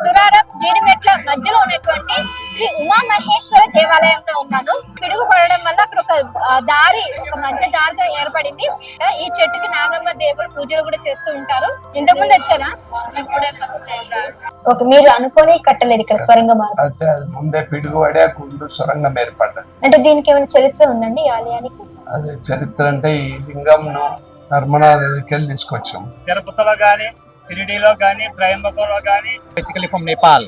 సురారం జీడిమెట్ల మధ్యలో ఉన్నటువంటి శ్రీ ఉమా మహేశ్వర దేవాలయంలో ఉన్నాను. పిడుగు పడడం వల్ల అక్కడ ఒక దారి ఒక మధ్య దారిగా ఏర్పడింది. ఈ చెట్టుకి నాగమ్మ దేవుడు పూజలు కూడా చేస్తూ ఉంటారు. ఇంతకు ముందు వచ్చారా? ఇప్పుడే ఫస్ట్ టైం ఓకే మీరు అనుకొని కట్టలేదు ఇక్కడ స్వరంగ ముందే పిడుగుపడే గుండు సొరంగం ఏర్పడ్డది అంటే దీనికి ఏమైనా చరిత్ర ఉందండి ఈ ఆలయానికి? అది చరిత్ర అంటే ఈ లింగంను నర్మదా నదికి తీసుకొచ్చాం. తిరుపతిలో కానీ షిరిడీలో కానీ త్రయంబకంలో కానీ basically from Nepal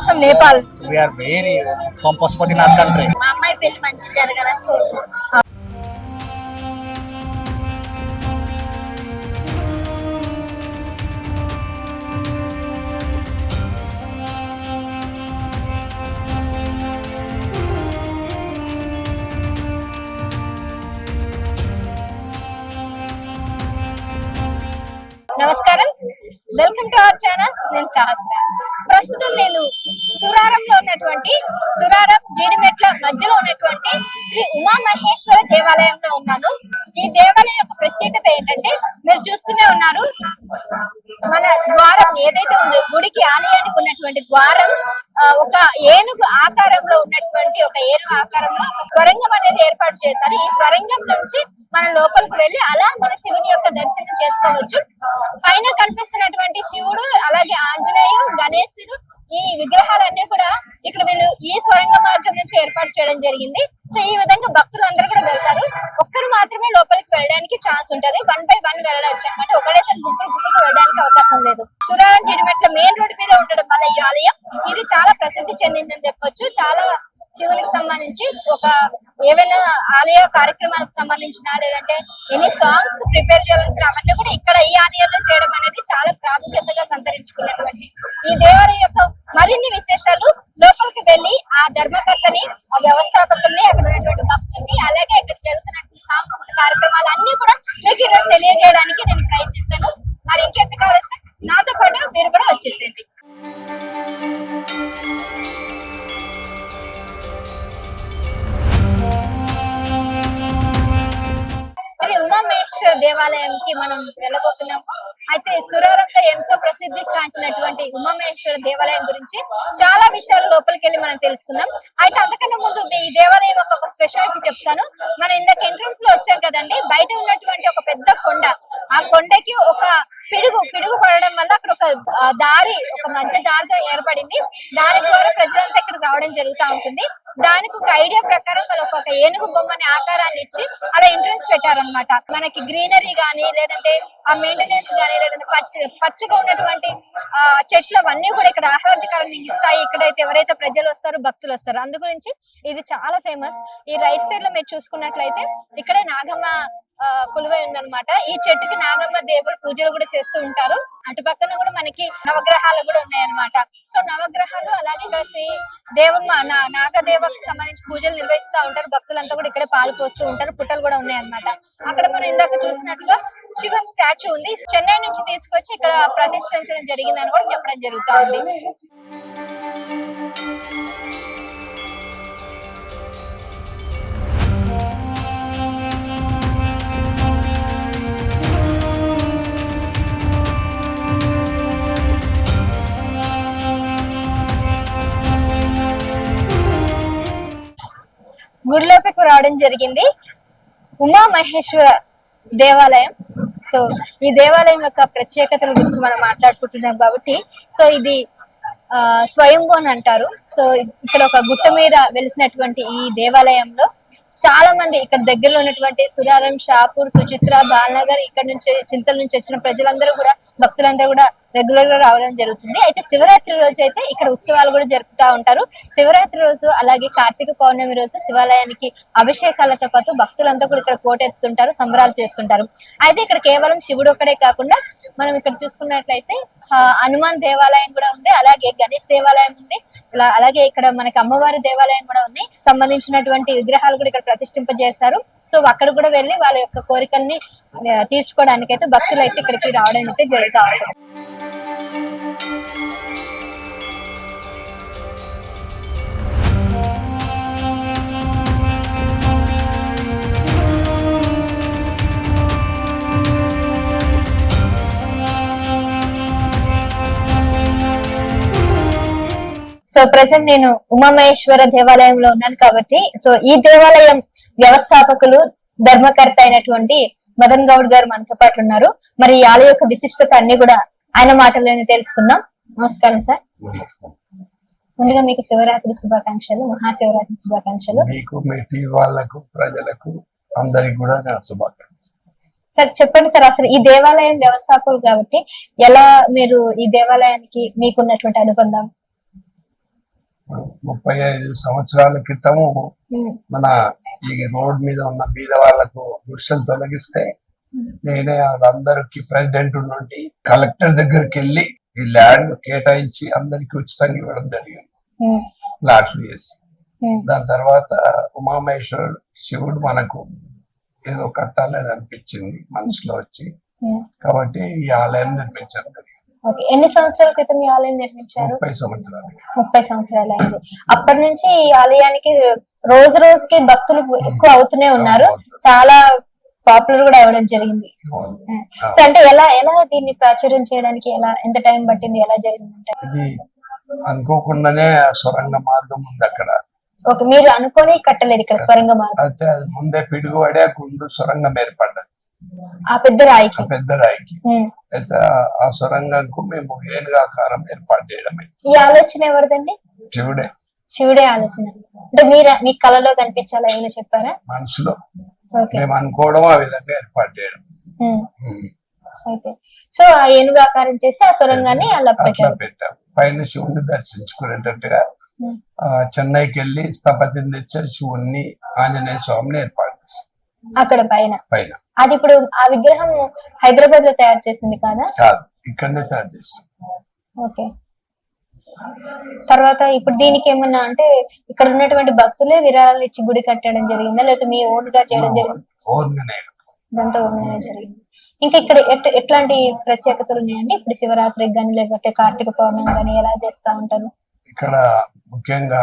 from Nepal we're very from Pashupatinath country మా అమ్మాయి పెళ్ళి మంచి జరగాలని నమస్కారం. వెల్కమ్ టు అవర్ ఛానల్ నేను సహస్ర. ప్రస్తుతం నేను సురారంలో ఉన్నటువంటి సురారం జీడిమెట్ల మధ్యలో ఉన్నటువంటి శ్రీ ఉమా మహేశ్వర దేవాలయంలో ఉన్నాను. ఈ దేవాలయం యొక్క ప్రత్యేకత ఏంటంటే మీరు చూస్తూనే ఉన్నారు మన ద్వారం ఏదైతే ఉందో గుడికి ఆలయానికి ఉన్నటువంటి ద్వారం ఒక ఏనుగు ఆకారంలో ఉన్నటువంటి ఒక ఏనుగు ఆకారంలో ఒక స్వరంగం అనేది ఏర్పాటు చేశారు. ఈ స్వరంగం నుంచి మన లోపలికి వెళ్ళి అలా మన శివుని యొక్క దర్శనం చేసుకోవచ్చు. పైన కనిపిస్తున్నటువంటి శివుడు అలాగే ఆంజనేయు గణేశుడు ఈ విగ్రహాలన్నీ కూడా ఇక్కడ వీళ్ళు ఈ స్వరంగ మార్గం నుంచి ఏర్పాటు చేయడం జరిగింది. సో ఈ విధంగా భక్తులు అందరూ కూడా వెళ్తారు. ఒక్కరు మాత్రమే లోపలికి వెళ్ళడానికి ఛాన్స్ ఉంటది. వన్ బై వన్ వెళ్ళవచ్చు అనమాట ఒకటేసారి గుంపులు గుంపులు వెళ్ళడానికి అవకాశం లేదు. సురారం మెయిన్ రోడ్ మీద ఉండడం వల్ల ఈ ఆలయం ఇది చాలా ప్రసిద్ధి చెందిందని చెప్పొచ్చు. చాలా శివునికి సంబంధించి ఒక ఏవైనా ఆలయ కార్యక్రమాలకు సంబంధించిన లేదంటే ఎన్ని సాంగ్స్ ప్రిపేర్ చేయాలంటే అవన్నీ కూడా ఇక్కడ ఈ ఆలయంలో చేయడం అనేది చాలా ప్రాముఖ్యతగా సంతరించుకున్నటువంటి ఈ దేవాలయం యొక్క మరిన్ని విశేషాలు లోపలికి వెళ్ళి ఆ ధర్మకర్తని ఆ వ్యవస్థాపకుల్ని అక్కడ ఉన్నటువంటి భక్తుల్ని అలాగే ఇక్కడ జరుగుతున్నటువంటి సాంస్కృతిక కార్యక్రమాలు అన్ని కూడా మీకు ఈరోజు తెలియజేయడానికి నేను ప్రయత్నిస్తాను. మరి ఇంకెందుకు ఆలస్యం నాతో పాటు మీరు కూడా వచ్చేసేయండి. శ్రీ ఉమామహేశ్వర దేవాలయంకి మనం వెళ్ళబోతున్నాము. అయితే సురవరంలో ఎంతో ప్రసిద్ధి కాంచినటువంటి ఉమామహేశ్వర దేవాలయం గురించి చాలా విషయాలు లోపలికి వెళ్ళి మనం తెలుసుకుందాం. అయితే అంతకన్నా ముందు ఈ దేవాలయం యొక్క ఒక స్పెషాలిటీ చెప్తాను. మనం ఇందాక ఎంట్రన్స్లో వచ్చాం కదండి. బయట ఉన్నటువంటి ఒక పెద్ద కొండ. ఆ కొండకి ఒక పిడుగు పిడుగు పడడం వల్ల అక్కడ ఒక దారి ఒక మధ్య దారిగా ఏర్పడింది. దాని ద్వారా ప్రజలంతా ఇక్కడికి రావడం జరుగుతూ ఉంటుంది. దానికి ఒక ఐడియా ప్రకారం వాళ్ళు ఒక ఏనుగు బొమ్మని ఆకారాన్ని ఇచ్చి అలా ఎంట్రన్స్ పెట్టారనమాట మనకి గ్రీనరీ గానీ లేదంటే ఆ మెయింటెనెన్స్ కానీ లేదంటే పచ్చ పచ్చగా ఉన్నటువంటి ఆ చెట్లు అవన్నీ కూడా ఇక్కడ ఆహ్లాదకరంగా ఇస్తాయి ఇక్కడైతే ఎవరైతే ప్రజలు వస్తారో భక్తులు వస్తారో అందు గురించి ఇది చాలా ఫేమస్ ఈ రైట్ సైడ్లో మీరు చూసుకున్నట్లయితే ఇక్కడే నాగమ్మ ఆ, కొలువై ఉందన్నమాట. ఈ చెట్టుకి నాగమ్మ దేవుడు పూజలు కూడా చేస్తూ ఉంటారు. అటు పక్కన కూడా మనకి నవగ్రహాలు కూడా ఉన్నాయన్నమాట. సో నవగ్రహాలు అలాగే ఇక్కడ శ్రీ దేవమ్మ నా- నాగదేవకు సంబంధించి పూజలు నిర్వహిస్తూ ఉంటారు. భక్తులంతా కూడా ఇక్కడే పాలు పోస్తూ ఉంటారు. పుట్టలు కూడా ఉన్నాయన్నమాట. అక్కడ మనం ఇందాక చూసినట్టుగా శివ స్టాచ్యూ ఉంది. చెన్నై నుంచి తీసుకొచ్చి ఇక్కడ ప్రతిష్ఠించడం జరిగిందని కూడా చెప్పడం జరుగుతుంది ఉంది. రావడం జరిగింది. ఉమా మహేశ్వర దేవాలయం. సో ఈ దేవాలయం యొక్క ప్రత్యేకతల గురించి మనం మాట్లాడుకుంటున్నాం కాబట్టి సో ఇది ఆ, స్వయంభూ అని అంటారు. సో ఇక్కడ ఒక గుట్ట మీద వెలిసినటువంటి ఈ దేవాలయంలో చాలా మంది ఇక్కడ దగ్గరలో ఉన్నటువంటి సురారం షాపూర్ సుచిత్ర బాలనగర్ ఇక్కడ నుంచి చింతల నుంచి వచ్చిన ప్రజలందరూ కూడా భక్తులందరూ కూడా రెగ్యులర్గా రావడం జరుగుతుంది. అయితే శివరాత్రి రోజు అయితే ఇక్కడ ఉత్సవాలు కూడా జరుపుతా ఉంటారు. శివరాత్రి రోజు అలాగే కార్తీక పౌర్ణమి రోజు శివాలయానికి అభిషేకాలతో పాటు భక్తులంతా కూడా ఇక్కడ కోటెత్తుంటారు సంబరాలు చేస్తుంటారు. అయితే ఇక్కడ కేవలం శివుడు ఒక్కడే కాకుండా మనం ఇక్కడ చూసుకున్నట్లయితే హనుమాన్ దేవాలయం కూడా ఉంది. అలాగే గణేష్ దేవాలయం ఉంది. అలాగే ఇక్కడ మనకి అమ్మవారి దేవాలయం కూడా ఉంది. సంబంధించినటువంటి విగ్రహాలు కూడా ఇక్కడ ప్రతిష్ఠింపజేస్తారు. సో అక్కడ కూడా వెళ్ళి వాళ్ళ యొక్క కోరికల్ని తీర్చుకోవడానికి అయితే భక్తులు అయితే ఇక్కడికి రావడం అయితే జరుగుతూ ఉంటుంది. సో ప్రెసెంట్ నేను ఉమామహేశ్వర దేవాలయంలో ఉన్నాను కాబట్టి సో ఈ దేవాలయం వ్యవస్థాపకులు ధర్మకర్త అయినటువంటి మదన్ గౌడ్ గారు మనతో పాటు ఉన్నారు. మరి ఈ ఆలయ యొక్క విశిష్టత అన్ని కూడా ఆయన మాటల్లోనే తెలుసుకుందాం. నమస్కారం సార్. ముందుగా మీకు శివరాత్రి శుభాకాంక్షలు మహాశివరాత్రి శుభాకాంక్షలు. మీకు మీ వాళ్ళకు ప్రజలకు అందరికి కూడా శుభాకాంక్షలు. సార్ చెప్పండి సార్ అసలు ఈ దేవాలయం వ్యవస్థాపకులు కాబట్టి ఎలా మీరు ఈ దేవాలయానికి మీకున్నటువంటి అనుబంధం? ముప్పై ఐదు సంవత్సరాల క్రితము మన ఈ రోడ్ మీద ఉన్న బీద వాళ్ళకు గుడిసెలు తొలగిస్తే నేనే వాళ్ళందరికి ప్రెసిడెంట్ నుండి కలెక్టర్ దగ్గరికి వెళ్ళి ఈ ల్యాండ్ కేటాయించి అందరికి ఉచితంగా ఇవ్వడం జరిగింది. ఉమ్, ప్లాట్లు చేసి. దాని తర్వాత ఉమామహేశ్వరుడు శివుడు మనకు ఏదో కట్టాలని అనిపించింది మనసులో వచ్చి. కాబట్టి ఈ ఆలయం నిర్మించడం జరిగింది. ఓకే. ఎన్ని సంవత్సరాల క్రితం ఈ ఆలయం నిర్మించారు? ముప్పై సంవత్సరాలు. అయింది. అప్పటి నుంచి ఈ ఆలయానికి రోజు రోజుకి భక్తులు ఎక్కువ అవుతూనే ఉన్నారు. చాలా పాపులర్ కూడా అవ్వడం జరిగింది. సో అంటే ఎలా ఎలా దీన్ని ప్రాచుర్యం చేయడానికి ఎలా ఎంత టైం పట్టింది ఎలా జరిగింది అంటే ఇది అనుకోకుండానే సొరంగ మార్గం ఉంది అక్కడ. ఓకే. మీరు అనుకొని కట్టలేదు ఇక్కడ స్వరంగ మార్గం. ముందే పిడుగుపడే గుండు సొరంగం ఏర్పడ్డది. ఆ పెద్ద రాయికి. ఆ పెద్ద రాయికి. అయితే ఆ- సొరంగంకు మేము ఏనుగాకారం ఏర్పాటు చేయడమే. ఈ ఆలోచన ఎవరిదండి? శివుడే. శివుడే ఆలోచన. అంటే మీరు మీ కళలో కనిపించాలా ఏమైనా చెప్పారా? మనసులో. మేము అనుకోవడం ఆ విధంగా ఏర్పాటు చేయడం. అయితే సో ఆ ఏనుగు ఆకారం చేసి ఆ సొరంగాన్ని అలా పెట్టాం. పైన శివుని దర్శించుకునేటట్టుగా చెన్నైకి వెళ్ళి స్థపతిని తెచ్చే శివుణ్ణి ఆంజనేయ స్వామిని ఏర్పాటు అక్కడ పైన. పైన. అది ఇప్పుడు ఆ విగ్రహం హైదరాబాద్లో తయారు చేసింది కాదా? కాదు ఇక్కడనే తయారు చేస్తాం ఓకే. తర్వాత ఇప్పుడు దీనికి ఏమన్నా అంటే ఇక్కడ ఉన్నటువంటి భక్తులే విరాళాలు ఇచ్చి గుడి కట్టడం జరిగిందా? లేకపోతే మీ ఓన్గా చేయడం జరిగింది? ఓన్గానే గా జరిగింది? ఇంకా ఇక్కడ ఎట్- ఎట్లాంటి ప్రత్యేకతలు ఉన్నాయండి? ఇప్పుడు శివరాత్రికి కానీ లేకపోతే కార్తీక పౌర్ణమి కానీ ఎలా చేస్తా ఉంటారు? ఇక్కడ ముఖ్యంగా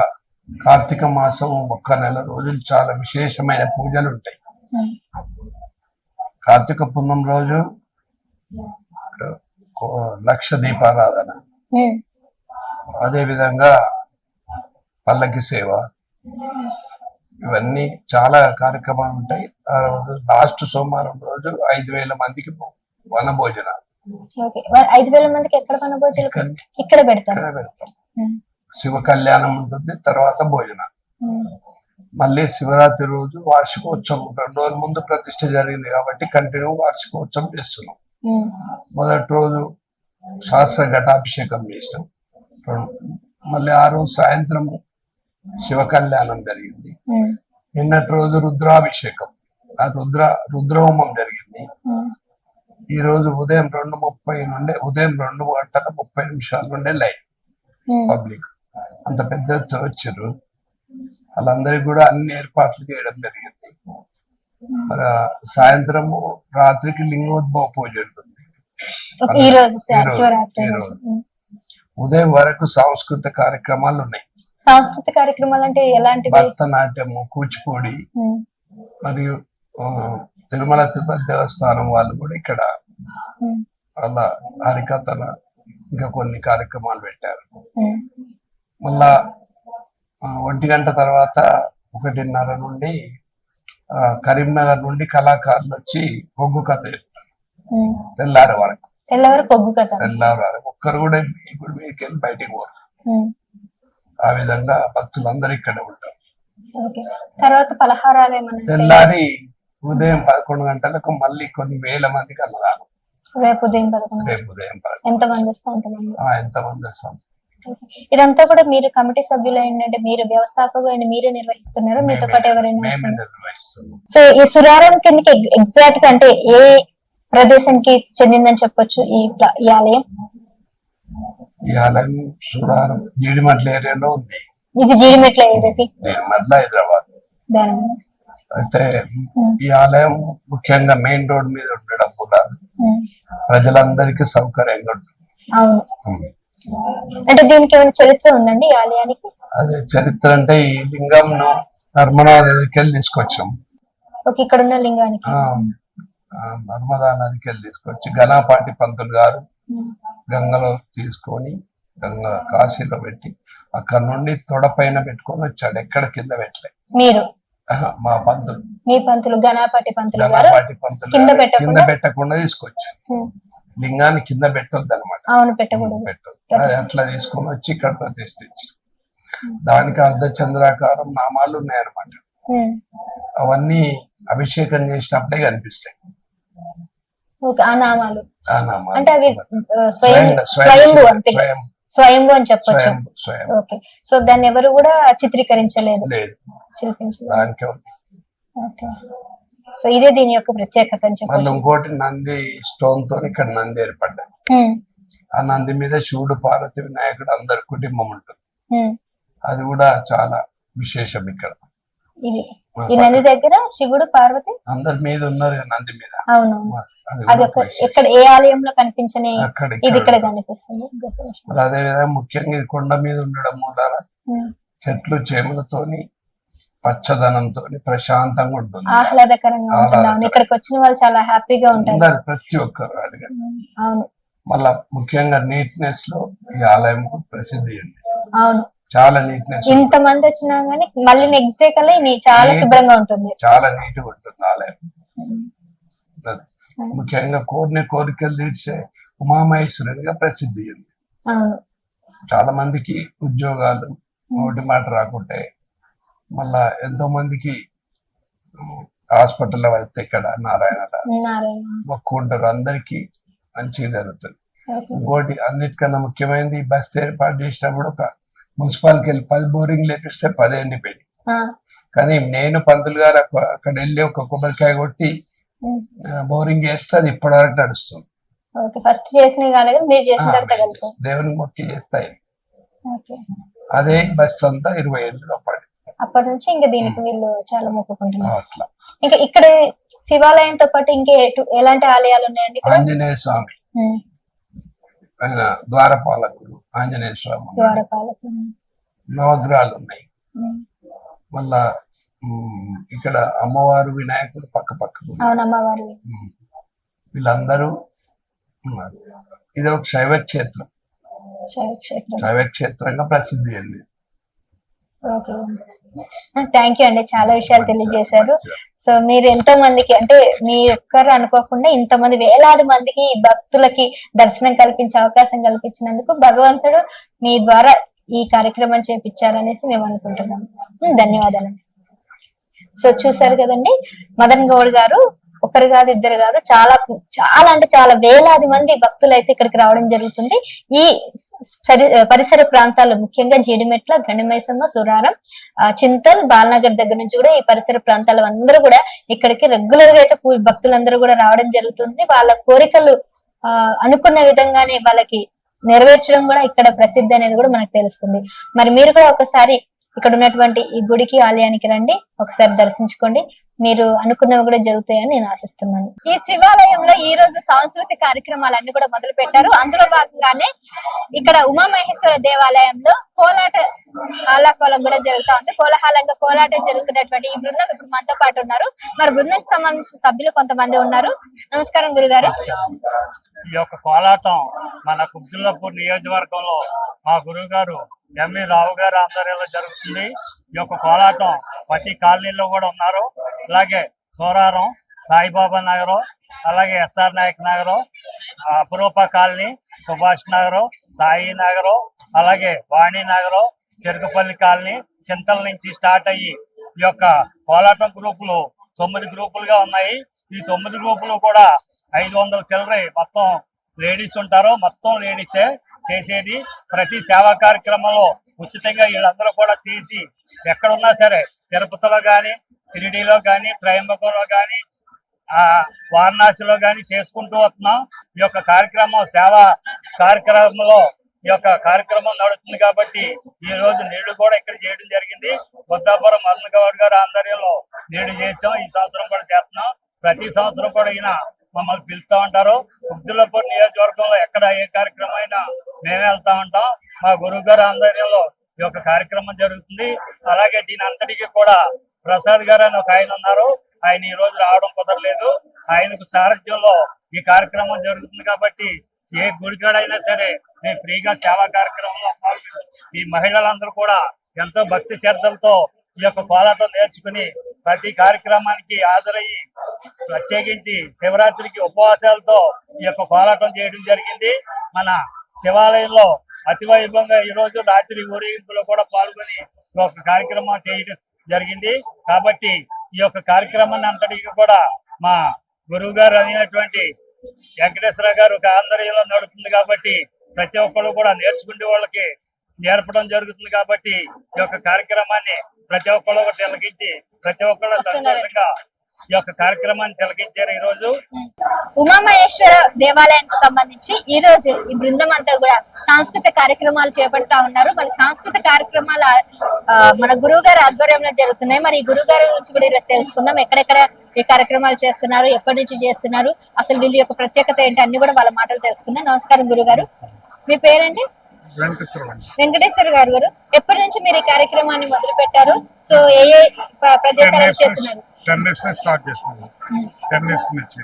కార్తీక మాసం ఒక్క నెల రోజులు చాలా విశేషమైన పూజలు ఉంటాయి. కార్తీక పున్నం రోజు లక్ష దీపారాధన. ఉమ్, అదే విధంగా పల్లకి సేవ. ఇవన్నీ చాలా కార్యక్రమాలు ఉంటాయి. ఆ రోజు లాస్ట్ సోమవారం రోజు ఐదు వేల మందికి వన భోజనాలు ఐదు వేల మందికి ఎక్కడ ఇక్కడ పెడతాం? శివ కళ్యాణం ఉంటుంది తర్వాత భోజనం మళ్ళీ శివరాత్రి రోజు వార్షికోత్సవం రెండు రోజుల ముందు ప్రతిష్ట జరిగింది కాబట్టి కంటిన్యూ వార్షికోత్సవం చేస్తున్నాం. మొదటి రోజు శాస్త్ర ఘటాభిషేకం చేసినాం. మళ్ళీ ఆ రోజు సాయంత్రం శివ కళ్యాణం జరిగింది. నిన్నటి రోజు రుద్రాభిషేకం ఆ రుద్ర రుద్రహోమం జరిగింది. ఈ రోజు ఉదయం రెండు ముప్పై నుండే ఉదయం రెండు గంటల ముప్పై నిమిషాల నుండి లైట్ పబ్లిక్. అంత పెద్ద వచ్చారు వాళ్ళందరికీ కూడా అన్ని ఏర్పాట్లు చేయడం జరిగింది. మరి సాయంత్రము రాత్రికి లింగోద్భవ పూజ ఉంటుంది. ఉదయం వరకు సాంస్కృతిక కార్యక్రమాలు ఉన్నాయి. సాంస్కృతిక కార్యక్రమాలు అంటే ఎలాంటివి? భరతనాట్యము కూచిపూడి మరియు తిరుమల తిరుపతి దేవస్థానం వాళ్ళు కూడా ఇక్కడ వాళ్ళ హరికథల ఇంకా కొన్ని కార్యక్రమాలు పెట్టారు. మళ్ళా ఒంటి గంట తర్వాత ఒకటిన్నర నుండి కరీంనగర్ నుండి కళాకారులు వచ్చి ఒగ్గు కథ చెప్తారు. తెల్లారి వరకు. తెల్లవారు పొగ్గు కథ. తెల్లారి వరకు. ఒక్కరు కూడా ఇప్పుడు మీదకి వెళ్ళి బయటికి పోరు. ఆ విధంగా భక్తులందరూ ఇక్కడ ఉంటారు. తర్వాత పలహారాలు? తెల్లారి ఉదయం పదకొండు గంటలకు మళ్ళీ కొన్ని వేల మందికి అన్నదానం. రేపు ఉదయం పదకొండు రేపు ఉదయం పదకొండు ఎంత మంది వస్తే ఆ, ఎంతమంది వస్తాం ఇదంతా కూడా మీరు కమిటీ సభ్యులు ఏంటంటే మీరు వ్యవస్థాపకులు అయిన మీరే నిర్వహిస్తున్నారు? మీతో పాటు ఎవరైనా సో ఈ సురారం కిందకి ఎగ్జాక్ట్గా అంటే ఏ ప్రదేశానికి చెందిందని చెప్పొచ్చు ఈ ఆలయం? ఈ ఆలయం సురారం జీడిమట్ల ఏరియాలో ఉంది. ఇది జీడిమెట్ల ఏరియాకి? జీడిమట్ల హైదరాబాద్. అయితే ఈ ఆలయం ముఖ్యంగా మెయిన్ రోడ్ మీద ఉండడం వల్ల ఉమ్, ప్రజలందరికీ సౌకర్యంగా ఉంటుంది. అంటే దీనికి ఏమైనా చరిత్ర ఉందండి ఈ ఆలయానికి? అదే చరిత్ర అంటే ఈ లింగంను నర్మదా నదికి వెళ్ళి తీసుకొచ్చాం. ఓకే ఇక్కడ ఉన్న లింగానికి. ఆ, ఆ, నర్మదా నదికి వెళ్ళి తీసుకొచ్చి గణాపాటి పంతులు గారు గంగలో తీసుకొని గంగా కాశీలో పెట్టి అక్కడ నుండి తొడ పైన పెట్టుకొని వచ్చాడు. ఎక్కడ కింద పెట్టలే. మీరు? ఆహా, మా పంతులు. మీ పంతులు గణపతి పంతులు గారు గణపాటి పంతులు కింద గారు? కింద పెట్టకుండా తీసుకొచ్చాడు ఉమ్, లింగాన్ని కింద పెట్టొద్దు అనమాట అవును పెట్టకూడదు. పెట్టొద్దు. అది అట్లా తీసుకొని వచ్చి ఇక్కడ ప్రతిష్ఠించారు. దానికి అర్ధచంద్రాకారం నామాలు ఉన్నాయన్నమాట. ఉమ్, అవన్నీ అభిషేకం చేసినప్పుడే కనిపిస్తాయి. ఓకే ఆ నామాలు. ఆ నామాలు. అంటే అవి ఆ, స్వయం స్వయంభు స్వయం, అంటే స్వయం. స్వయంభు అని చెప్పొచ్చు. స్వయం స్వయం. ఓకే. సో దాన్ని ఎవరు కూడా చిత్రీకరించలేదు. లేదు. శిల్పించలేదు. దానికే ఉంది. ఓకే. సో ఇదే దీని యొక్క ప్రత్యేకత అని చెప్పొచ్చు. ఇంకోటి నంది స్టోన్తో ఇక్కడ నంది ఏర్పడ్డది ఉమ్, ఆ నంది మీద శివుడు పార్వతి వినాయకుడు అందరి కుటుంబం ఉంటుంది. అది కూడా చాలా విశేషం ఇక్కడ. ఇది. ఈ నంది దగ్గర శివుడు పార్వతి? అందరి మీద ఉన్నారు నంది మీద. అవును. అది ఒక. ఎక్కడ ఏ ఆలయంలో కనిపించని ఇది ఇక్కడ. ఇక్కడ కనిపిస్తుంది. అదే విధంగా ముఖ్యంగా ఇది కొండ మీద ఉండడం మూలాన ఉమ్, చెట్లు చేమలతోని పచ్చదనంతో ప్రశాంతంగా ఉంటుంది. ఆహ్లాదకరంగా ఉంటుంది. ఇక్కడికి వచ్చిన వాళ్ళు చాలా హ్యాపీగా ఉంటారు. ప్రతి ఒక్కరు అడిగారు. ఉమ్, అవును. మళ్ళా ముఖ్యంగా నీట్నెస్లో ఈ ఆలయం ప్రసిద్ధి ఉంది అవును. చాలా నీట్నెస్ ఇంత మంది వచ్చినా గానీ మళ్ళీ నెక్స్ట్ డే కల్లా ఇది చాలా. శుభ్రంగా ఉంటుంది. చాలా నీట్గా ఉంటుంది ఆలయం. ముఖ్యంగా కోరిన కోరికలు తీర్చే ఉమామహేశ్వరునిగా ప్రసిద్ధి ఉంది అవును. చాలా మందికి ఉద్యోగాలు నోటి మాట రాకుంటే మళ్ళా ఎంతో మందికి హాస్పిటల్లో పడితే ఇక్కడ నారాయణ. మొక్కుంటారు అందరికీ మంచిగా జరుగుతుంది. ఇంకోటి అన్నిటికన్నా ముఖ్యమైనది బస్ ఏర్పాటు చేసినప్పుడు ఒక మున్సిపాలిటీకి వెళ్ళి పది బోరింగ్ లేపిస్తే పది ఎండిపోయింది కానీ నేను పంతులు గారు అక్క- అక్కడ వెళ్ళి ఒక కొబ్బరికాయ కొట్టి బోరింగ్ చేస్తే అది ఇప్పటివరకు నడుస్తుంది. ఫస్ట్ చేసిన దేవునికి మొక్కి చేస్తాయి. అదే బస్ అంతా ఇరవై ఏళ్ళుగా పడి అప్పటి నుంచి ఇంకా దీనికి వీళ్ళు చాలా మొక్కుకుంటున్నారు. అట్లా. ఇంకా ఇక్కడ శివాలయంతో పాటు ఇంకా ఎలాంటి ఆలయాలు ఉన్నాయండి ఆంజనేయ స్వామి. ఆయన ద్వారపాలకుడు ఆంజనేయ స్వామి. ద్వారపాలకు ఉమ్, నవగ్రహాలు ఉన్నాయి. మళ్ళా ఇక్కడ అమ్మవారు వినాయకుడు పక్క. అవును అమ్మవారి. వీళ్ళందరూ ఉన్నారు. ఇది ఒక శైవ క్షేత్రం శైవ క్షేత్రం శైవ క్షేత్రంగా ప్రసిద్ధి చెందింది. థ్యాంక్ యూ అండి. చాలా విషయాలు తెలియజేశారు. సో మీరు ఎంతో మందికి అంటే మీ ఒక్కరు అనుకోకుండా ఇంతమంది వేలాది మందికి భక్తులకి దర్శనం కల్పించే అవకాశం కల్పించినందుకు భగవంతుడు మీ ద్వారా ఈ కార్యక్రమం చేపించారనేసి మేము అనుకుంటున్నాం. ఉమ్, ధన్యవాదాలు సో చూసారు కదండి మదన్ గౌడ్ గారు ఒకరు కాదు ఇద్దరు కాదు చాలా చాలా అంటే చాలా వేలాది మంది భక్తులు అయితే ఇక్కడికి రావడం జరుగుతుంది. ఈ సరి- పరిసర ప్రాంతాలు ముఖ్యంగా జీడిమెట్ల గణమైసమ్మ సురారం ఆ, చింతల్ బాలనగర్ దగ్గర నుంచి కూడా ఈ పరిసర ప్రాంతాల అందరూ కూడా ఇక్కడికి రెగ్యులర్గా అయితే భక్తులందరూ కూడా రావడం జరుగుతుంది. వాళ్ళ కోరికలు ఆ అనుకున్న విధంగానే వాళ్ళకి నెరవేర్చడం కూడా ఇక్కడ ప్రసిద్ధి అనేది కూడా మనకు తెలుస్తుంది. మరి మీరు కూడా ఒకసారి ఇక్కడ ఉన్నటువంటి ఈ గుడికి ఆలయానికి రండి. ఒకసారి దర్శించుకోండి. మీరు అనుకున్నవి కూడా జరుగుతాయని నేను ఆశిస్తున్నాను. ఈ శివాలయంలో ఈ రోజు సాంస్కృతిక కార్యక్రమాలన్నీ కూడా మొదలు పెట్టారు. అందులో భాగంగానే ఇక్కడ ఉమామహేశ్వర దేవాలయంలో కోలాట ఆలాకోలం కూడా జరుగుతా ఉంది. కోలాహలంగా కోలాటం జరుగుతున్నటువంటి ఈ బృందం ఇప్పుడు మనతో పాటు ఉన్నారు. మరి బృందంకి సంబంధించిన సభ్యులు కొంతమంది ఉన్నారు. నమస్కారం గురుగారు. ఈ యొక్క కోలాటం మన కుబ్దుల్లాపూర్ నియోజకవర్గంలో మా గురువు గారు ఎంవి రావు గారు ఆధ్వర్యంలో జరుగుతుంది. ఈ యొక్క కోలాటం ప్రతి కాలనీలో కూడా ఉన్నారు. అలాగే సోరారం సాయిబాబా నగరం అలాగే ఎస్ఆర్ నాయక్ నగరం అపురూప కాలనీ సుభాష్ నగరం సాయి నగరం అలాగే వాణి నగరం చెరుకుపల్లి కాలనీ చింతల నుంచి స్టార్ట్ అయ్యి ఈ యొక్క కోలాటం గ్రూపులు తొమ్మిది గ్రూపులుగా ఉన్నాయి. ఈ తొమ్మిది గ్రూపులు కూడా ఐదు వందల చిల్లర మొత్తం లేడీస్ ఉంటారు. మొత్తం లేడీసే. చేసేది ప్రతి సేవా కార్యక్రమంలో ఉచితంగా వీళ్ళందరూ కూడా చేసి ఎక్కడున్నా సరే తిరుపతిలో కానీ షిరిడీలో గాని త్రయంబకంలో కానీ ఆ వారణాసిలో కానీ చేసుకుంటూ వస్తున్నాం. ఈ యొక్క కార్యక్రమం సేవా కార్యక్రమంలో ఈ యొక్క కార్యక్రమం నడుస్తుంది కాబట్టి ఈ రోజు నీళ్ళు కూడా ఇక్కడ చేయడం జరిగింది. బుద్ధాపురం మదన్ గౌడ్ గారి ఆధ్వర్యంలో నీళ్ళు చేసాం. ఈ సంవత్సరం కూడా చేస్తున్నాం. ప్రతి సంవత్సరం కూడా ఈయన మమ్మల్ని పిలుస్తూ ఉంటారు. ఉద్దులపూర్ నియోజకవర్గంలో ఎక్కడ ఏ కార్యక్రమం అయినా మేమే వెళ్తా ఉంటాం. మా గురువు గారు ఆధ్వర్యంలో ఈ యొక్క కార్యక్రమం జరుగుతుంది. అలాగే దీని అంతటికి కూడా ప్రసాద్ గారు అని ఒక ఆయన ఉన్నారు. ఆయన ఈ రోజు రావడం కుదరలేదు. ఆయనకు సారథ్యంలో ఈ కార్యక్రమం జరుగుతుంది కాబట్టి ఏ గుడికాడైనా సరే మేము ఫ్రీగా సేవా కార్యక్రమంలో పాల్గొని ఈ మహిళలందరూ కూడా ఎంతో భక్తి శ్రద్ధలతో ఈ యొక్క కోలాటం నేర్చుకుని ప్రతి కార్యక్రమానికి హాజరయ్యి ప్రత్యేకించి శివరాత్రికి ఉపవాసాలతో ఈ యొక్క కోలాటం చేయడం జరిగింది. మన శివాలయంలో అతి వైభవంగా ఈ రోజు రాత్రి ఊరేగింపులో కూడా పాల్గొని ఈ యొక్క కార్యక్రమం చేయడం జరిగింది. కాబట్టి ఈ యొక్క కార్యక్రమాన్ని అంతటికి కూడా మా గురువు గారు అయినటువంటి వెంకటేశ్వర గారు ఒక ఆంధ్రలో నడుస్తుంది కాబట్టి ప్రతి ఒక్కరు కూడా నేర్చుకునే వాళ్ళకి నేర్పడం జరుగుతుంది కాబట్టి ఈ యొక్క కార్యక్రమాన్ని ప్రతి ఒక్కరు తిలకించి ప్రతి ఒక్కరు సంతోషంగా ఈ యొక్క కార్యక్రమాన్ని తిలకించారు ఈ రోజు ఉమామహేశ్వర దేవాలయానికి సంబంధించి ఈ రోజు ఈ బృందం అంతా కూడా సాంస్కృతిక కార్యక్రమాలు చేపడతా ఉన్నారు. మరి సాంస్కృతిక కార్యక్రమాలు మన గురువు గారి ఆధ్వర్యంలో జరుగుతున్నాయి. మరి ఈ గురువు గారి గురించి కూడా ఈరోజు తెలుసుకుందాం. ఎక్కడెక్కడ ఈ కార్యక్రమాలు చేస్తున్నారు ఎప్పటి నుంచి చేస్తున్నారు అసలు వీళ్ళ యొక్క ప్రత్యేకత ఏంటి అన్ని కూడా వాళ్ళ మాటలు తెలుసుకుందాం. నమస్కారం గురువు గారు మీ పేరండి? వెంకటేశ్వర గారు గారు. ఎప్పటి నుంచి మీరు ఈ కార్యక్రమాన్ని మొదలు పెట్టారు? సో ఏ ఏ చేస్తున్నారు? టెన్ ఇయర్స్ స్టార్ట్ చేస్తున్నాను టెన్ ఇయర్స్ నుంచి.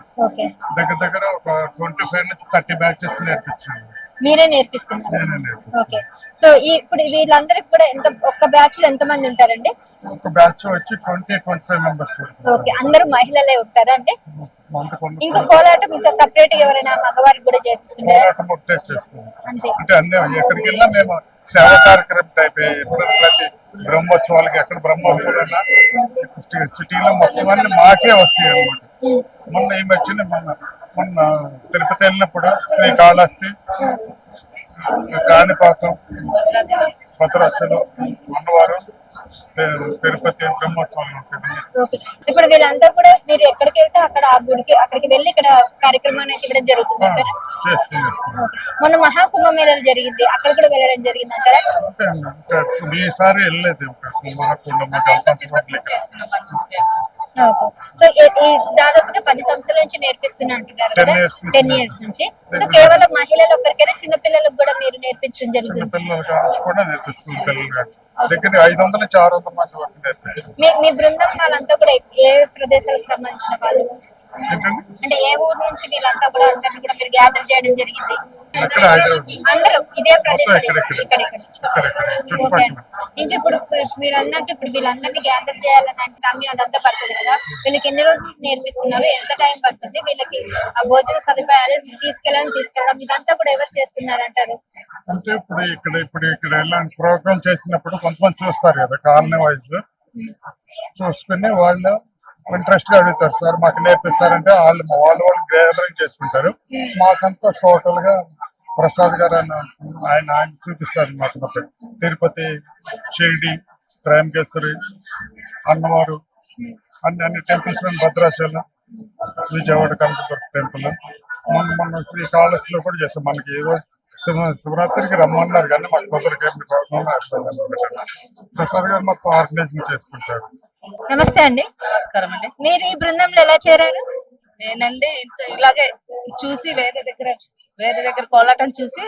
దగ్గర దగ్గర ఒక ట్వంటీ ఫైవ్ నుంచి థర్టీ బ్యాచెస్ నేర్పించాను. మీరే నేర్పిస్తున్నారు. నేనే నేర్పిస్తాను ఓకే. సో ఇప్పుడు వీళ్ళందరికి కూడా ఎంత ఒక్క బ్యాచ్లో ఎంత మంది ఉంటారండి? ఒక బ్యాచ్ వచ్చి twenty twenty five members okay. అందరూ మహిళలే ఉంటారా అంటే ఇంకా కోలాటం ఇంకా సపరేట్ ఎవరైనా మగవారికి కూడా అంతే. అంటే అన్ని ఎక్కడికి వెళ్ళినా మేము సేవా కార్యక్రమం టైప్ ఎప్పుడు ప్రతి బ్రహ్మోత్సవాలకి ఎక్కడ బ్రహ్మోత్సవాలన్నా సిటీలో మొత్తం అన్ని మాకే వస్తాయి అన్నమాట. ఉమ్, మొన్న ఈ మధ్యన మొన్న మొన్న తిరుపతి వెళ్ళినప్పుడు శ్రీకాళహస్తి కాణిపాకం భద్రాచలం అన్నవరం తిరుపతి బ్రహ్మోత్సవాలు ఇప్పుడు వీళ్ళంతా కూడా మీరు ఎక్కడికి వెళ్తే అక్కడ ఆ గుడికి అక్కడికి వెళ్ళి ఇక్కడ కార్యక్రమాన్ని ఇవ్వడం జరుగుతుంది మొన్న మహాకుంభమేళలు జరిగింది. అక్కడ కూడా వెళ్ళడం జరిగింది అంటారా ఈసారి వెళ్ళలేదు ఓకే సో దాదాపుగా పది సంవత్సరాల నుంచి నేర్పిస్తున్నా అంటున్నారు 10 కదా. టెన్ ఇయర్స్ నుంచి. సో కేవలం మహిళలు ఒక్కరికైనా చిన్న పిల్లలకు కూడా మీరు నేర్పించడం జరుగుతుంది. దగ్గర ఐదు వందల నుంచి ఆరు వందల మంది వరకు నేర్పించాం మీ మీ బృందం వాళ్ళంతా కూడా ఏ ప్రదేశాలకు సంబంధించిన వాళ్ళు? అంటే ఏ ఊరు నుంచి వీళ్ళంతా కూడా అందరిని కూడా మీరు గ్యాదర్ చేయడం జరిగింది? అందరూ ఇదే ప్రదేశం ఇక్కడ, ఇంకా ఇప్పుడు మీరు అన్నట్టు ఇప్పుడు వీళ్ళందరినీ గ్యాదర్ చేయాలని అంటే కమ్మి అదంతా పడుతుంది కదా. వీళ్ళకి ఎన్ని రోజులు నేర్పిస్తున్నారు? ఎంత టైం పడుతుంది? వీళ్ళకి ఆ భోజన సదుపాయాలు తీసుకెళ్ళడం తీసుకెళ్ళడం ఇదంతా కూడా ఎవరు చేస్తున్నారు అంటారు అంటే ఇప్పుడు ఇక్కడ ఇప్పుడు ఇక్కడ ఇలాంటి ప్రోగ్రామ్ చేసినప్పుడు కొంతమంది చూస్తారు కదా కాలనీ వైజ్ చూసుకుని వాళ్ళు ఇంట్రెస్ట్గా అడుగుతారు సార్ మాకు నేర్పిస్తారంటే వాళ్ళు వాళ్ళు వాళ్ళు గ్యాదరింగ్ చేసుకుంటారు. మాకంతా టోటల్గా ప్రసాద్ గారు అన్న ఆయన ఆయన చూపిస్తారు మాకు మొత్తం తిరుపతి షిరిడి త్రయంకేశ్వరి అన్నవారు అన్ని అన్ని టెంపుల్స్ భద్రాచలం విజయవాడ కనకదుర్గ టెంపుల్ మొన్న మొన్న శ్రీకాళహస్తిలో కూడా చేస్తాం. మనకి ఈ రోజు శివరాత్రికి రమ్మన్నారు కానీ మాకు కుదరక ప్రసాద్ గారు మొత్తం ఆర్గనైజింగ్ చేసుకుంటారు. నమస్తే అండి. నమస్కారం అండి. మీరు ఈ బృందంలో ఎలా చేరారు? నేనండి ఇలాగే చూసి వేరే దగ్గర వేరే దగ్గర కోలాటం చూసి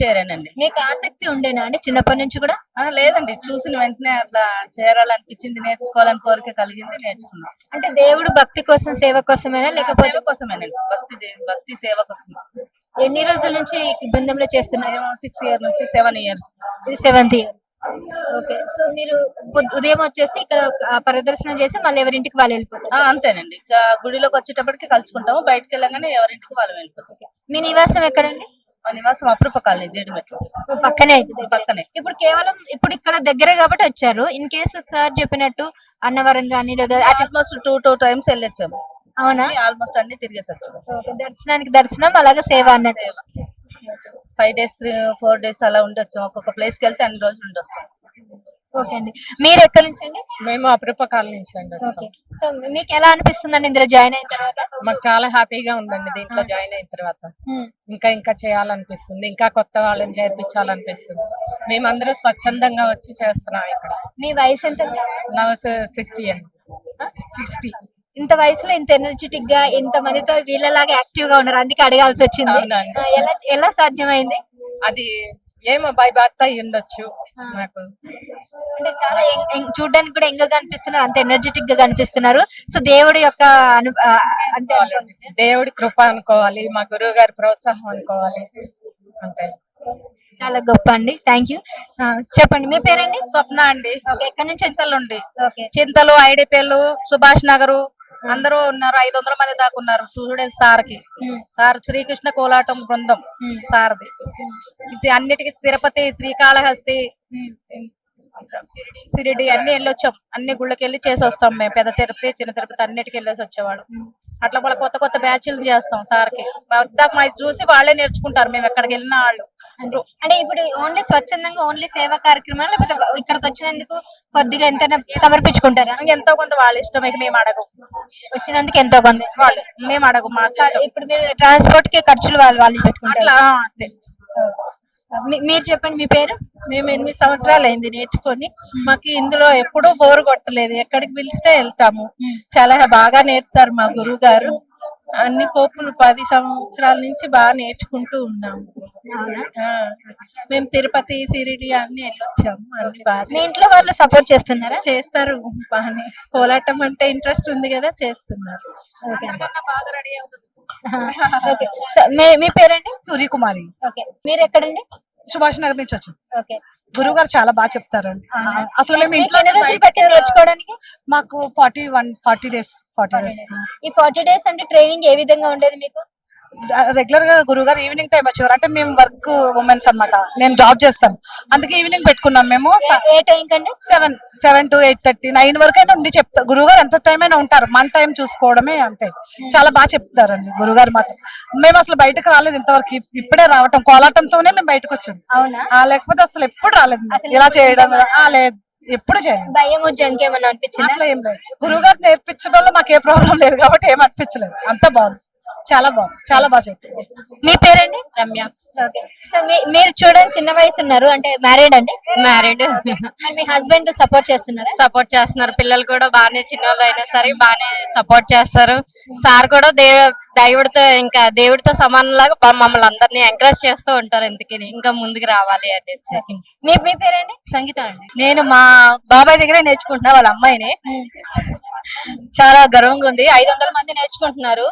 చేరానండి. మీకు ఆసక్తి ఉండేనా అండి చిన్నప్పటి నుంచి కూడా? లేదండి. చూసిన వెంటనే అట్లా చేరాలనిపించింది నేర్చుకోవాలని కోరిక కలిగింది నేర్చుకున్నాం. అంటే దేవుడు భక్తి కోసం సేవ కోసమేనా లేకపోతే కోసమేనండి. భక్తి భక్తి సేవ కోసం ఎన్ని రోజుల నుంచి ఈ బృందంలో చేస్తున్నారు? సిక్స్ ఇయర్ నుంచి సెవెన్ ఇయర్స్ ఇది సెవెంత్ ఇయర్ ఓకే. సో మీరు ఉదయం వచ్చేసి ఇక్కడ ప్రదర్శన చేసి మళ్ళీ ఎవరింటికి వాళ్ళు వెళ్ళిపోతారు? అంతేనండి. ఇంకా గుడిలోకి వచ్చేటప్పటికి కలుసుకుంటాము. బయటకు వెళ్ళగానే ఎవరింటికి వాళ్ళు వెళ్ళిపోతాం మీ నివాసం ఎక్కడండి? మా నివాసం అప్రూప కాలనీ జేడిమెట్లు. పక్కనే అవుతుంది పక్కనే. ఇప్పుడు కేవలం ఇప్పుడు ఇక్కడ దగ్గర కాబట్టి వచ్చారు. ఇన్ కేసు సార్ చెప్పినట్టు అన్నవరం కానీ లేదా ఆల్మోస్ట్ టూ టూ టైమ్స్ వెళ్ళొచ్చాము. అవునా? ఆల్మోస్ట్ అన్ని తిరిగేసి వచ్చాము దర్శనానికి దర్శనం అలాగే సేవ అన్నట్టు. Five days three four days అలా ఉండొచ్చు. ఒక్కొక్క ప్లేస్కి వెళ్తే అన్ని రోజులు ఉండొస్తాం. ఓకే అండి. మీరు ఎక్కడి నుంచి అండి? మేము అపరూప కాలనీ నుంచి అండి వచ్చాం. సో మీకు ఎలా అనిపిస్తుందండి ఇందులో జాయిన్ అయిన తర్వాత? మాకు చాలా హ్యాపీగా ఉందండి దీంట్లో జాయిన్ అయిన తర్వాత. ఉమ్, ఇంకా ఇంకా చేయాలనిపిస్తుంది. ఇంకా కొత్త వాళ్ళని చేర్పించాలనిపిస్తుంది. మేమందరూ స్వచ్ఛందంగా వచ్చి చేస్తున్నాం ఇక్కడ. మీ వయసు ఎంత? నా సిక్స్టీ అండి. సిక్స్టీ. ఇంత వయసులో ఇంత ఎనర్జెటిక్గా ఇంత మందితో వీళ్ళలాగా యాక్టివ్గా ఉన్నారు. అందుకే అడగాల్సి వచ్చింది. అవునండి. ఆ, ఎలా ఎలా సాధ్యమైంది? అది ఏమో బై బర్త్ అయి ఉండొచ్చు నాకు. అంటే చాలా యంగ్- యంగ్- చూడ్డానికి కూడా ఎంగ కనిపిస్తున్నారు అంత ఎనర్జెటిక్గా కనిపిస్తున్నారు. సో దేవుడి యొక్క అను ఆ, అంటే దేవుడి కృప అనుకోవాలి మా గురువు గారి ప్రోత్సాహం అనుకోవాలి. అంతే. చాలా గొప్ప అండి. థ్యాంక్ యూ చెప్పండి మీ పేరండి? స్వప్న అండి. ఓకే ఎక్కడి నుంచి వచ్చారు? చింతలుండి ఓకే చింతలు ఐడిపిఎల్ సుభాష్ నగరు అందరూ ఉన్నారు. ఐదు వందల మంది దాకా ఉన్నారు. స్టూడెంట్స్ సార్కి సార్ శ్రీకృష్ణ కోలాటం బృందం సార్ది. ఇది అన్నిటికీ తిరుపతి శ్రీకాళహస్తి సిరిడి అన్ని వెళ్ళొచ్చాం. అన్ని గుళ్ళకి వెళ్ళి చేసి వస్తాం మేము. పెద్ద తిరుపతి చిన్న తిరుపతి అన్నిటికి వెళ్ళేసి వచ్చేవాడు అట్లా వాళ్ళ కొత్త కొత్త బ్యాచ్లు చేస్తాం సార్కి మా చూసి వాళ్ళే నేర్చుకుంటారు మేము ఎక్కడికి వెళ్ళిన వాళ్ళు. అంటే ఇప్పుడు ఓన్లీ స్వచ్ఛందంగా ఓన్లీ సేవా కార్యక్రమాలు లేకపోతే ఇక్కడికి వచ్చినందుకు కొద్దిగా ఎంతైనా సమర్పించుకుంటారా? ఎంతో కొంత వాళ్ళ ఇష్టం ఇక మేము అడగం. వచ్చినందుకు ఎంతో కొంత. వాళ్ళు మేము అడగం ఇప్పుడు మీరు ట్రాన్స్పోర్ట్కి ఖర్చులు వాళ్ళు వాళ్ళు పెట్టుకుంటారు. అట్లా అంతే. మీరు చెప్పండి మీ పేరు? మేము ఎనిమిది సంవత్సరాలు అయింది నేర్చుకొని. మాకు ఇందులో ఎప్పుడూ బోరు కొట్టలేదు. ఎక్కడికి పిలిస్తే వెళ్తాము. చాలా బాగా నేర్పుతారు మా గురువు గారు అన్ని కోపులు పది సంవత్సరాల నుంచి బాగా నేర్చుకుంటూ ఉన్నాము. మేము తిరుపతి సిరిడి అన్ని వెళ్ళొచ్చాము. అన్ని బాగా ఇంట్లో వాళ్ళు సపోర్ట్ చేస్తున్నారా? చేస్తారు. బాగానే కోలాటం అంటే ఇంట్రెస్ట్ ఉంది కదా చేస్తున్నారు. బాగా రెడీ అవుతుంది. మీ పేరండి సూర్యకుమారి. ఓకే. మీరు ఎక్కడండి? సుభాష్ నగర్ నుంచి వచ్చాం. ఓకే. గురువు గారు చాలా బాగా చెప్తారండి అసలు మేము ఇంట్లో నేర్చుకోవడానికి? మాకు forty one forty days forty days. ఈ ఫార్టీ డేస్ అంటే ట్రైనింగ్ ఏ విధంగా ఉండేది మీకు? రెగ్యులర్గా గురువు గారు ఈవినింగ్ టైం వచ్చేవారు. అంటే మేము వర్క్ ఉమెన్స్ అన్నమాట. నేను జాబ్ చేస్తాను. అందుకే ఈవినింగ్ పెట్టుకున్నాం మేము. ఏ టైం కండి? Seven seven to eight thirty nine వరకు అయినా ఉండి చెప్తారు గురువు గారు ఎంత టైం అయినా ఉంటారు. మన టైం చూసుకోవడమే అంతే. చాలా బాగా చెప్తారండి గురువు గారు మాత్రం. మేము అసలు బయటకు రాలేదు ఇంతవరకు. ఇప్- ఇప్పుడే రావటం కోలాటంతోనే మేము బయటకు వచ్చాం. అవునా? ఆ, లేకపోతే అసలు ఎప్పుడు రాలేదు ఇలా చేయడం ఆ, లేదు. ఎప్పుడు అనిపించిందా? అట్లా ఏం లేదు. గురువు గారు నేర్పించడంలో మాకు ఏ ప్రాబ్లం లేదు కాబట్టి ఏం అనిపించలేదు. అంత బాగుంది. చాలా బాగుంది చాలా బాగా చెప్పారు. మీ పేరండి? రమ్య. ఓకే. సో మీరు చూడండి చిన్న వయసు ఉన్నారు అంటే మ్యారీడ్ అండి? మ్యారీడ్ మీ హస్బెండ్ సపోర్ట్ చేస్తున్నారా? సపోర్ట్ చేస్తున్నారు. పిల్లలు కూడా బాగానే చిన్నోళ్ళు అయినా సరే బాగానే సపోర్ట్ చేస్తారు. సార్ కూడా దే దేవుడితో ఇంకా దేవుడితో సమానంలాగా మమ్మల్ని అందరినీ ఎంకరేజ్ చేస్తూ ఉంటారు ఎందుకని ఇంకా ముందుకు రావాలి అనేసి. మీ మీ పేరండి సంగీత అండి. నేను మా బాబాయ్ దగ్గరే నేర్చుకుంటున్నా వాళ్ళ అమ్మాయిని. చాలా గర్వంగా ఉంది. ఐదు వందల మంది నేర్చుకుంటున్నారు.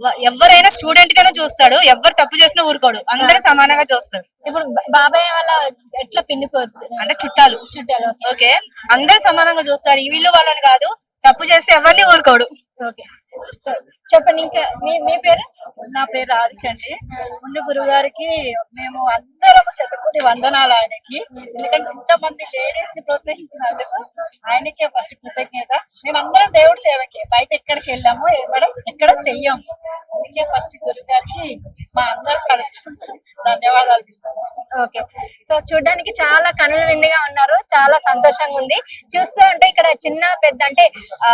వ- ఎవరైనా స్టూడెంట్ గానే చూస్తాడు. ఎవరు తప్పు చేసినా ఊరుకోడు. అందరూ సమానంగా చూస్తాడు ఇప్పుడు బాబాయ్ వాళ్ళ ఎట్లా పిన్నుకోవచ్చు అంటే చుట్టాలు. చుట్టాలు ఓకే అందరు సమానంగా చూస్తాడు ఈ వీళ్ళు వాళ్ళని కాదు. తప్పు చేస్తే ఎవరిని ఊరుకోడు. ఓకే చెప్పండి ఇంకా మీ మీ పేరు? నా పేరు రాధిక అండి. ముందు గురువు గారికి మేము అందరం శతకోటి వందనాలు ఆయనకి ఎందుకంటే ఇంతమంది లేడీస్ని ప్రోత్సహించినందుకు ఆయనకే ఫస్ట్ కృతజ్ఞత. మేమందరం దేవుడి సేవకే. బయట ఎక్కడికి వెళ్ళాము ఇవ్వడం ఎక్కడ చెయ్యము అందుకే ఫస్ట్ గురువు గారికి మా అందరి ధన్యవాదాలు ఓకే. సో చూడడానికి చాలా కనుల విందుగా ఉన్నారు. చాలా సంతోషంగా ఉంది. చూస్తూ ఉంటే ఇక్కడ చిన్న పెద్ద అంటే ఆ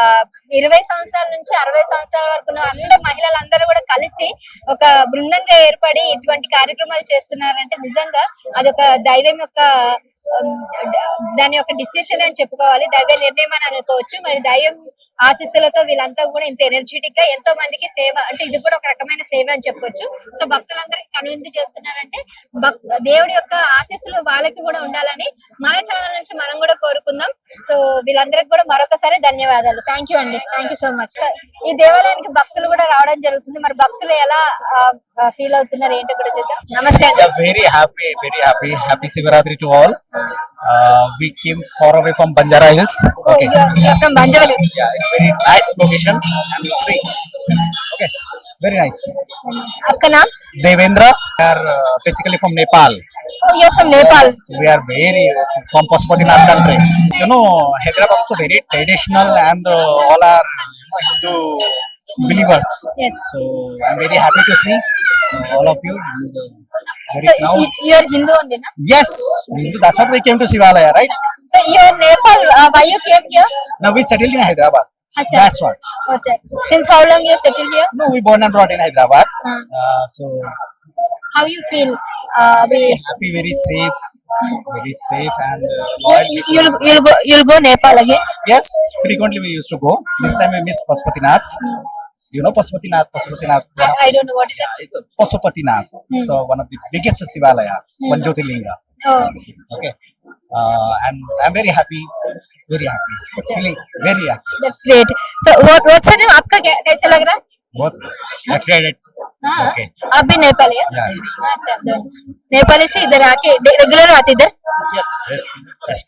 ఇరవై సంవత్సరాల నుంచి అరవై సంవత్సరాల వరకు ఉన్న అందరు మహిళలందరూ కూడా కలిసి ఒక బృందంగా ఏర్పడి ఇటువంటి కార్యక్రమాలు చేస్తున్నారంటే నిజంగా అదొక దైవం యొక్క దాని యొక్క డిసిషన్ అని చెప్పుకోవాలి. దైవ నిర్ణయం అని అనుకోవచ్చు. మరి దైవం ఆశీస్సులతో వీళ్ళంతా కూడా ఇంత ఎనర్జెటిక్గా ఎంతో మందికి సేవ అంటే ఇది కూడా ఒక రకమైన సేవ అని చెప్పొచ్చు. సో భక్తులందరికీ కనువిందు చేస్తున్నారంటే దేవుడి యొక్క ఆశీస్సులు వాళ్ళకి కూడా ఉండాలని మన ఛానల్ నుంచి మనం కూడా కోరుకుందాం. సో వీళ్ళందరికీ కూడా మరొకసారి ధన్యవాదాలు. థ్యాంక్ యూ అండి. థ్యాంక్ యూ సో మచ్ ఈ దేవాలయానికి భక్తులు కూడా రావడం జరుగుతుంది. మరి భక్తులు ఎలా ఫీల్ అవుతున్నారు ఏంటో కూడా చూద్దాం. నమస్తే very happy, very happy. Happy Sivaratri to all. Uh, we came far away from Banjara Hills. Oh, okay. yeah, from Banjara Hills. Yeah, it's very nice location. and see. Okay, very nice. आपका नाम? Devendra. We are uh, basically from Nepal. Oh, you're from Nepal. We are very uh, from Pashupatinath country. You know, Hyderabad also very traditional and uh, all are you know, Hindu believers. Yes. So I'm very happy to see uh, all of you and. Uh, So you, you are Hindu only, na? Yes, Hindu. That's what we came to Sivalaya, right? So you are Nepal. Uh, why you came here? Now we settled in Hyderabad. Acha. That's what. Okay. Since how long you settled here? No, we born and brought in Hyderabad. Uh, Uh, so how you feel? Uh, we, happy, very safe, very safe and uh, loyal. you- people. you'll you'll go you'll go Nepal again. Yes, frequently we used to go. This time we miss Pashupatinath. You know Pashupatinath, Pashupatinath. I, I don't know what is it. Yeah, it's a Pashupatinath. So one of the biggest Sivalaya, one Jyotirlinga. Oh, Okay. uh, and I'm very happy, very happy, okay. feeling very happy. That's great so what what's your name आपका कैसे लग रहा है Both excited. हाँ, Okay. आप भी नेपाली है Yeah. अच्छा तो नेपाली से इधर आके रेगुलर आते इधर Yes.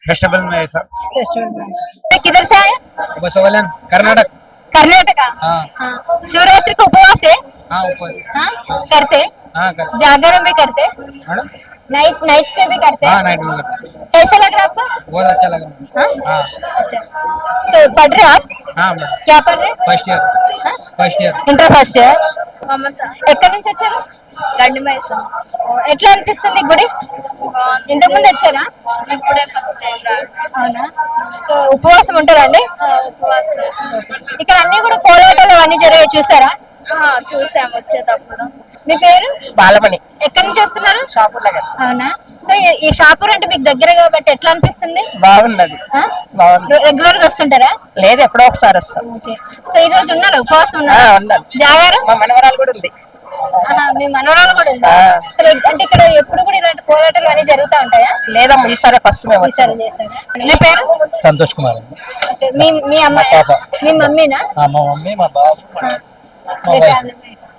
Festival में ऐसा फेस्टिवल में किधर से आए बसवलन कर्नाटक कर्नाटका हाँ हाँ शिवरात्रि को उपवास है हाँ उपवास हाँ करते हाँ कर जागरण भी करते मैडम नाइट नाइट स्टे भी करते हाँ नाइट में करते हैं। कैसा लग रहा है आपको बहुत अच्छा लग रहा हाँ है हाँ अच्छा सो पढ़ रहे हो आप हाँ मैडम क्या पढ़ रहे first year first year inter first year ఎక్కడి నుంచి వచ్చారు గండి మైసం ఎట్లా అనిపిస్తుంది గుడి ఇంతకు ముందు వచ్చారా? ఇప్పుడే ఫస్ట్ టైం అవునా? సో ఉపవాసం ఉంటారండి? ఉపవాసం. ఇక్కడ అన్ని కూడా కోలాటాలు అవన్నీ జరిగే చూసారా? చూసాం వచ్చేటప్పుడు. మీ పేరు? బాలమణి. ఎక్కడి నుంచి వస్తున్నారు? షాపుర్ నగర్. అవునా? సో ఈ- షాపూర్ అంటే మీకు దగ్గర కాబట్టి ఎట్లా అనిపిస్తుంది? బాగున్నది బాగుంది. రెగ్యులర్గా వస్తుంటారా? లేదు ఎప్పుడో ఒకసారి వస్తాం. సో ఈ రోజు ఉన్నారు ఉపవాసం ఉన్నారు. జాగారం మా మనవరాలు కూడా ఉంది. మీ మనవరాలు కూడా ఉందా? అంటే ఇక్కడ ఎప్పుడు కూడా ఇలాంటి కోలాటాలు అన్ని జరుగుతూ ఉంటాయా? లేదమ్మా ఈసారి ఫస్ట్ మేము వచ్చాం ఈసారి చేశారా? మీ పేరు? సంతోష్ కుమార్ మీ మీ అమ్మాయి. మీ మమ్మీనా? మా మమ్మీ మా బాబు మా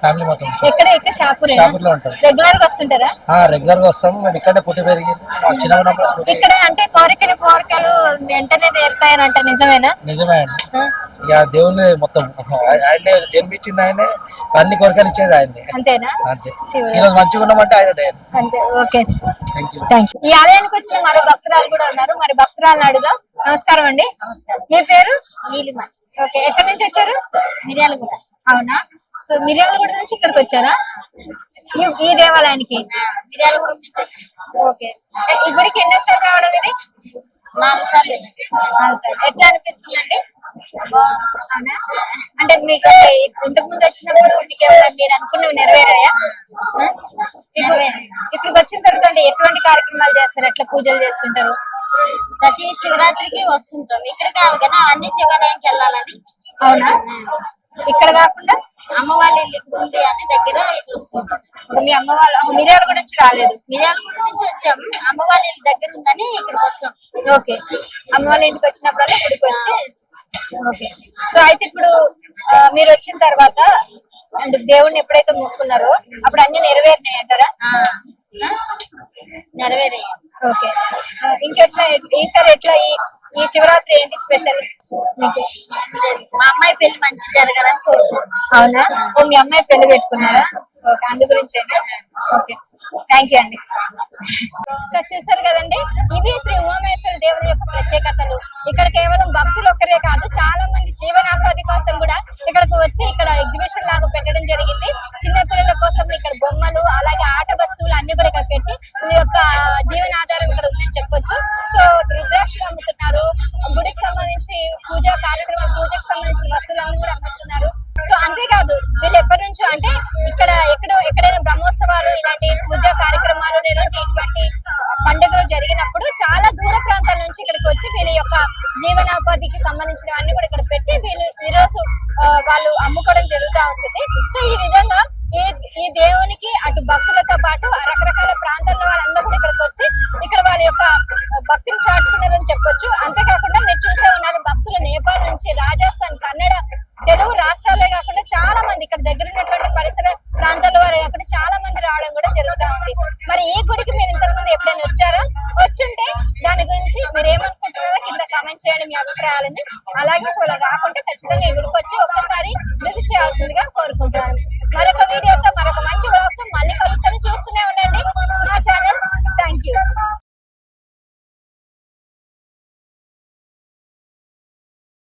ఫ్యామిలీ. మొత్తం ఎక్కడ ఎక్కడ షాపూర్ షాపూర్లో ఉంటాం. రెగ్యులర్గా వస్తుంటారా? రెగ్యులర్గా వస్తాము మేము ఇక్కడే పుట్టి పెరిగింది మా చిన్న ఉన్నప్పుడు ఇక్కడ అంటే కోరికల కోరికలు వెంటనే తీరుతాయని అంట నిజమేనా? నిజమే అండి. ఇక దేవుని మొత్తం ఆయనే జన్మించింది ఆయనే. అన్ని కోరికలు ఇచ్చేది ఆయనే అంతేనా? అంతే. ఈ రోజు మంచిగా ఉన్నామంటే ఆయన దయ అంతే. Okay. Thank you thank you ఈ ఆలయానికి వచ్చిన మరో భక్తురాలు కూడా ఉన్నారు. మరి భక్తురాలను అడుగుదాం. నమస్కారం అండి. నమస్కారం. మీ పేరు? నీలిమ. ఓకే. ఎక్కడి నుంచి వచ్చారు? మిర్యాలగూడ అవునా? సో మిర్యాలగూడ నుంచి ఇక్కడికి వచ్చారా? ఈ- దేవాలయానికి? మిర్యాలగూడ నుంచి వచ్చారు ఓకే. ఈ గుడికి ఎన్నోసార్లు రావడం ఇది? నాలుగు సార్లు నాలుగు సార్లు. ఎట్లా అనిపిస్తుందండి? అంటే మీకు ఇంతకు ముందు వచ్చినప్పుడు మీకు ఏమైనా మీరు అనుకున్నవి నెరవేరాయా? మీకు ఇక్కడికి వచ్చిన తర్వాత ఎటువంటి కార్యక్రమాలు చేస్తారు? ఎట్లా పూజలు చేస్తుంటారు? ప్రతి శివరాత్రికి వస్తుంటాం. ఇక్కడ కాదు కానీ అన్ని శివాలయంకి వెళ్ళాలని. అవునా? ఇక్కడ కాకుండా అమ్మ వాళ్ళ ఇల్లు ఉంది అని దగ్గర ఇటు వస్తుంటాం మీ అమ్మ వాళ్ళ మిర్యాల నుంచి రాలేదు. మిర్యాలగూడ నుంచి వచ్చాము అమ్మ వాళ్ళ ఇల్లు దగ్గర ఉందని ఇక్కడికి వస్తాం. ఓకే. అమ్మ వాళ్ళ ఇంటికి వచ్చినప్పుడల్లా ఇక్కడికి వచ్చి ఓకే. సో అయితే ఇప్పుడు మీరు వచ్చిన తర్వాత అంటే దేవుణ్ణి ఎప్పుడైతే మొక్కున్నారో అప్పుడు అన్ని నెరవేరినాయి అంటారా ఆ, నెరవేరయ్యాయి ఓకే ఇంకెట్లా ఈసారి ఎట్లా ఈ శివరాత్రి ఏంటి స్పెషల్? మీకు? మా అమ్మాయి పెళ్ళి మంచి జరగాలని కోరుకుంటున్నాం అవునా? ఓ మీ అమ్మాయి పెళ్ళి పెట్టుకున్నారా? ఓకే. అందు గురించేనా? ఓకే. థ్యాంక్ యూ అండి. సో చూసారు కదండి? ఇది శ్రీ ఉమామేశ్వర దేవుని యొక్క ప్రత్యేకతలు. ఇక్కడ కేవలం భక్తులు ఒక్కరే కాదు చాలా మంది జీవనోపాధి కోసం కూడా ఇక్కడికి వచ్చి ఇక్కడ ఎగ్జిబిషన్ లాగా పెట్టడం జరిగింది. చిన్న పిల్లల కోసం ఇక్కడ బొమ్మలు అలాగే ఆట వస్తువులు అన్ని కూడా ఇక్కడ పెట్టి మీ యొక్క జీవనాధారం ఇక్కడ ఉందని చెప్పొచ్చు. సో రుద్రాక్షలు అమ్ముతున్నారు. గుడికి సంబంధించి పూజా కార్యక్రమం పూజకు సంబంధించిన వస్తువులన్నీ కూడా అమ్ముతున్నారు. సో అంతేకాదు వీళ్ళు ఎప్పటి నుంచో అంటే ఇక్కడ ఎక్కడో ఎక్కడైనా ఇలాంటి పూజ కార్యక్రమాలు లేదంటే ఇటువంటి పండుగలు జరిగినప్పుడు చాలా దూర ప్రాంతాల నుంచి ఇక్కడికి వచ్చి వీళ్ళ యొక్క జీవనోపాధికి సంబంధించినవన్నీ కూడా ఇక్కడ పెట్టి వీళ్ళు ఈరోజు వాళ్ళు అమ్ముకోవడం జరుగుతూ ఉంటుంది. సో ఈ విధంగా ఈ ఈ దేవునికి అటు భక్తులతో పాటు రకరకాల ప్రాంతాల్లో వాళ్ళందరూ కూడా ఇక్కడికి వచ్చి ఇక్కడ వాళ్ళ యొక్క భక్తిని చాటుకున్నారని చెప్పొచ్చు. అంతేకాకుండా మీరు చూసే ఉన్నారు భక్తులు నేపాల్ నుంచి రాజస్థాన్ కన్నడ తెలుగు రాష్ట్రాలే కాకుండా చాలా మంది ఇక్కడ దగ్గర ఉన్నటువంటి పరిసర ప్రాంతాల వారు కాకుండా చాలా మంది రావడం కూడా జరుగుతూ ఉంది. మరి ఈ గుడికి మీరు ఇంతకుముందు ఎప్పుడైనా వచ్చారా? వచ్చుంటే దాని గురించి మీరు ఏమనుకుంటున్నారో కింద కామెంట్ చేయండి మీ అభిప్రాయాలని. అలాగే ఇలా రాకుంటే ఖచ్చితంగా ఈ గుడికి వచ్చి ఒక్కసారి విజిట్ చేయాల్సిందిగా కోరుకుంటున్నాను. మరొక వీడియోతో మరొక మంచి బ్లాగ్తో మళ్ళీ కలుస్తాను. చూస్తూనే ఉండండి. మా ఛానల్ థ్యాంక్ యూ